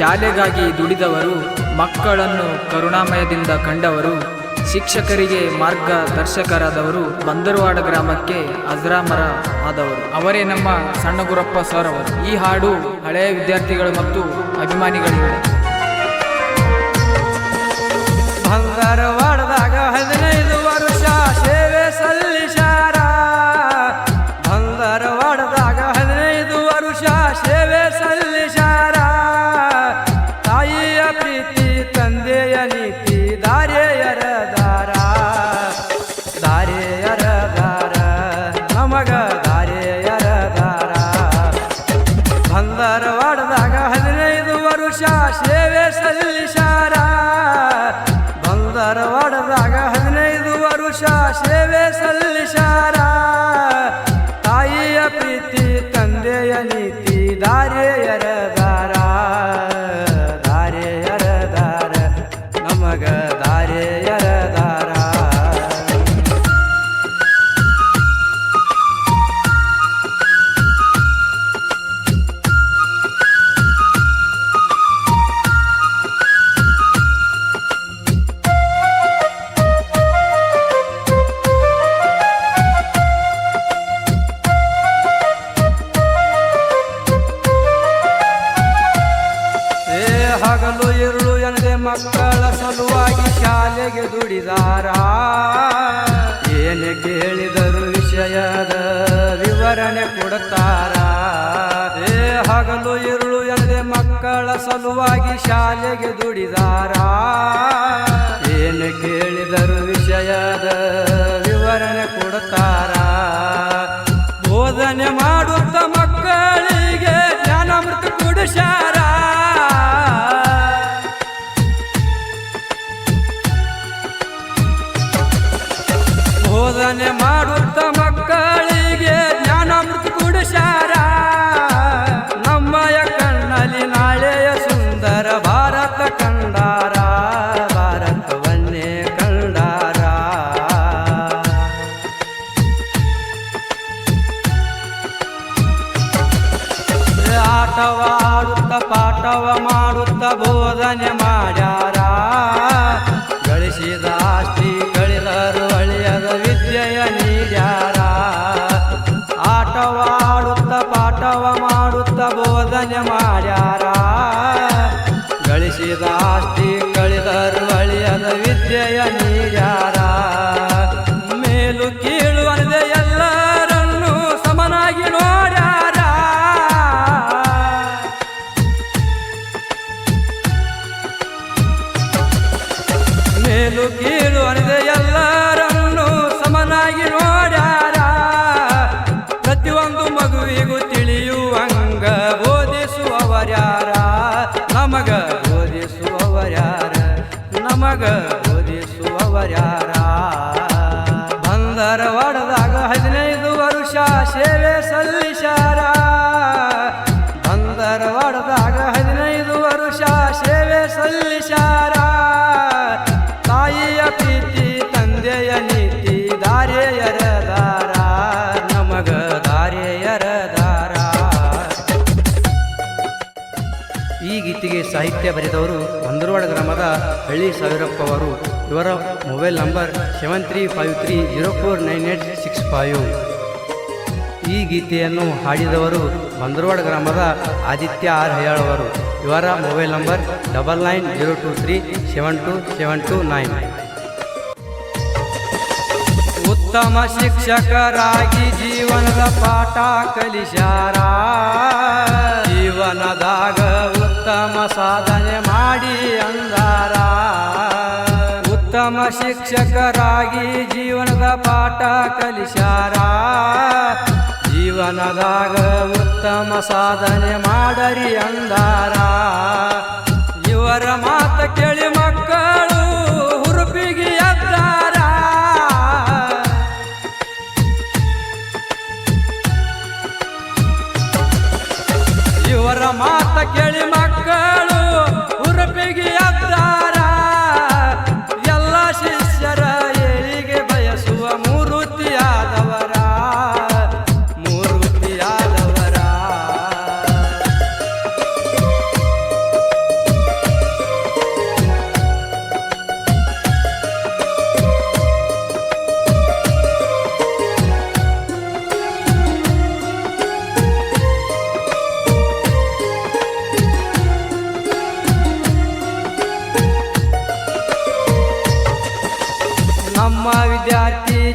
ಶಾಲೆಗಾಗಿ ದುಡಿದವರು, ಮಕ್ಕಳನ್ನು ಕರುಣಾಮಯದಿಂದ ಕಂಡವರು, ಶಿಕ್ಷಕರಿಗೆ ಮಾರ್ಗದರ್ಶಕರಾದವರು ಬಂದರವಾಡ ಗ್ರಾಮಕ್ಕೆ ಅಜರಾಮರ ಆದವರು. ಅವರೇ ನಮ್ಮ ಸಣ್ಣ ಗುರಪ್ಪ ಸರ್ ಅವರು. ಈ ಹಾಡು ಹಳೆಯ ವಿದ್ಯಾರ್ಥಿಗಳು ಮತ್ತು ಅಭಿಮಾನಿಗಳಿಗೆ ಮಕ್ಕಳ ಸಲುವಾಗಿ ಶಾಲೆಗೆ ದುಡಿದಾರ? ಏನೇ ಕೇಳಿದರು ವಿಷಯದ ವಿವರಣೆ ಕೊಡುತ್ತಾರ? ಏ, ಹಗಲು ಇರುಳು ಎಂದೆ ಮಕ್ಕಳ ಸಲುವಾಗಿ ಶಾಲೆಗೆ ದುಡಿದಾರ? ಏನೇ ಕೇಳಿದರು ವಿಷಯದ ವಿವರಣೆ ಕೊಡುತ್ತಾರ? ಬೋಧನೆ ಮಾಡುತ್ತ ಮಕ್ಕಳಿಗೆ ಜ್ಞಾನಾಮೃತ ಕುಡಿಸಾರ ನಮ್ಮಯ ಕಣ್ಣಲ್ಲಿ ನಾಳೆಯ ಸುಂದರ ಭಾರತ ಕಂಡಾರ, ಭಾರತವನ್ನೇ ಕಂಡಾರ. ಆಟವಾಡುತ್ತ, ಪಾಠವ ಮಾಡುತ್ತ, ಬೋಧನೆ ಮಾಡ್ಯಾರ. ಗಳಿಸಿದ ವಿದ್ಯೆಯ ನೀಡ್ಯಾರ ಮೇಲು ಕೀಳು ಅಲ್ಲದೆ ಎಲ್ಲರನ್ನು ಸಮನಾಗಿ ನೋಡ್ಯಾರ? ಮೇಲು ಕೀಳು ಅಲ್ಲದೆ ಎಲ್ಲರನ್ನು ಸಮನಾಗಿ ನೋಡ್ಯಾರ? ಪ್ರತಿಯೊಂದು ಮಗುವಿಗೂ ತಿಳಿಯುವಂಗ ಬೋಧಿಸುವವರ್ಯಾರ? ನಮಗ ಬೋಧಿಸುವವರ್ಯಾರ? ನಮಗ ಬೋಧಿಸುವವರ್ಯಾರ ಸಾಹಿತ್ಯ ಬರೆದವರು ಬಂದರವಾಡ ಗ್ರಾಮದ ಹಳ್ಳಿ ಸಾವಿರಪ್ಪ ಅವರು ಇವರ mobile number seven three five three zero four nine eight six five. ಈ ಗೀತೆಯನ್ನು ಹಾಡಿದವರು ಬಂದರವಾಡ ಗ್ರಾಮದ ಆದಿತ್ಯ ಆರ್ ಹಯಾಳ್ ಅವರು ಇವರ mobile number double nine zero two three seven two seven two nine. ಉತ್ತಮ ಶಿಕ್ಷಕರಾಗಿ ಜೀವನದ ಪಾಠ ಕಲಿಸಾರ ಜೀವನದಾಗ ಉತ್ತಮ ಸಾಧನೆ ಮಾಡಿ ಅಂದಾರ ಉತ್ತಮ ಶಿಕ್ಷಕರಾಗಿ ಜೀವನದ ಪಾಠ ಕಲಿಸಾರ ಜೀವನದಾಗ ಉತ್ತಮ ಸಾಧನೆ ಮಾಡರಿ ಅಂದಾರ ಇವರ ಮಾತ ಕೇಳಿ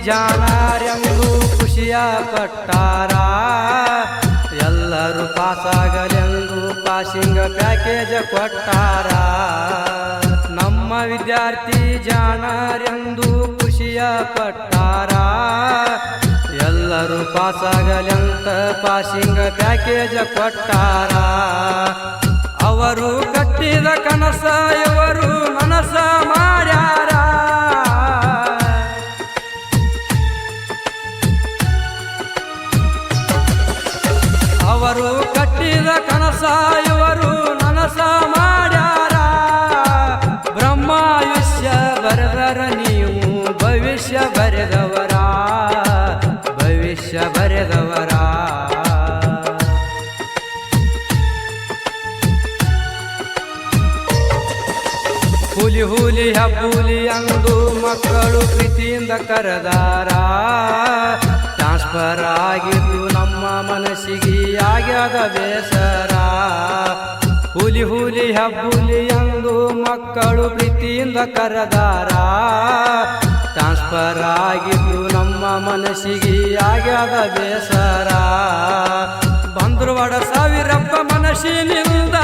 ಜಾಣಾರೆಂದು ಖುಷಿಯ ಪಟ್ಟಾರ ಎಲ್ಲರೂ ಪಾಸಾಗಲೆಂದು ಪಾಸಿಂಗ ಪ್ಯಾಕೇಜ್ ಕೊಟ್ಟಾರ. ನಮ್ಮ ವಿದ್ಯಾರ್ಥಿ ಜಾಣಾರೆಂದು ಖುಷಿಯ ಪಟ್ಟಾರ ಎಲ್ಲರೂ ಪಾಸಾಗಲೆಂತ ಪಾಸಿಂಗ ಪ್ಯಾಕೇಜ್ ಕೊಟ್ಟಾರಾ. ಹುಲಿ ಹಬ್ಬುಲಿ ಅಂದು ಮಕ್ಕಳು ಪ್ರೀತಿಯಿಂದ ಕರೆದಾರ. ಟ್ರಾನ್ಸ್ಫರ್ ಆಗಿದ್ದು ನಮ್ಮ ಮನಸ್ಸಿಗೆ ಆಗ್ಯದ ಬೇಸರ. ಹುಲಿ ಹುಲಿ ಹಬ್ಬುಲಿ ಅಂದು ಮಕ್ಕಳು ಪ್ರೀತಿಯಿಂದ ಕರೆದಾರ. ಟ್ರಾನ್ಸ್ಫರ್ ಆಗಿದ್ದು ನಮ್ಮ ಮನಸ್ಸಿಗೆ ಆಗ್ಯದ ಬೇಸರ. ಬಂದ್ರು ಸಾವಿರಪ್ಪ ಮನಸ್ಸಿನಿಂದ.